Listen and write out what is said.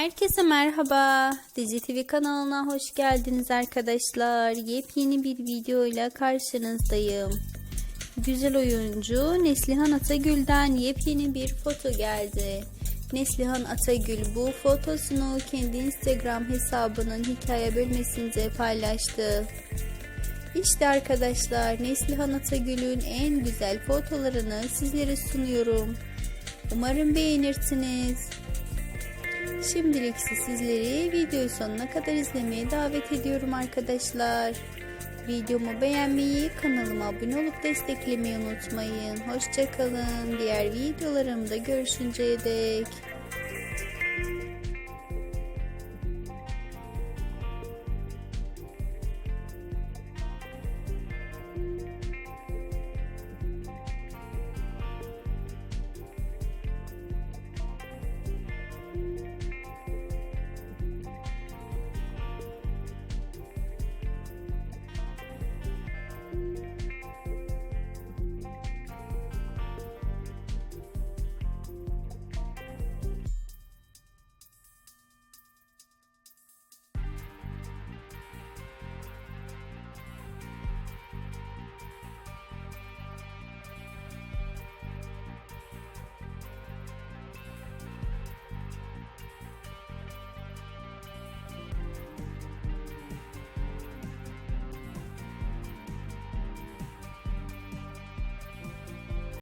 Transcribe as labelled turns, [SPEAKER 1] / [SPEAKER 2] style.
[SPEAKER 1] Herkese merhaba. Dizi TV kanalına hoş geldiniz arkadaşlar. Yepyeni bir videoyla karşınızdayım. Güzel oyuncu Neslihan Atagül'den yepyeni bir foto geldi. Neslihan Atagül bu fotosunu kendi Instagram hesabının hikaye bölmesinde paylaştı. İşte arkadaşlar Neslihan Atagül'ün en güzel fotolarını sizlere sunuyorum. Umarım beğenirsiniz. Şimdilik ise sizleri videoyu sonuna kadar izlemeye davet ediyorum arkadaşlar. Videomu beğenmeyi, kanalıma abone olup desteklemeyi unutmayın. Hoşçakalın. Diğer videolarımda görüşünceye dek.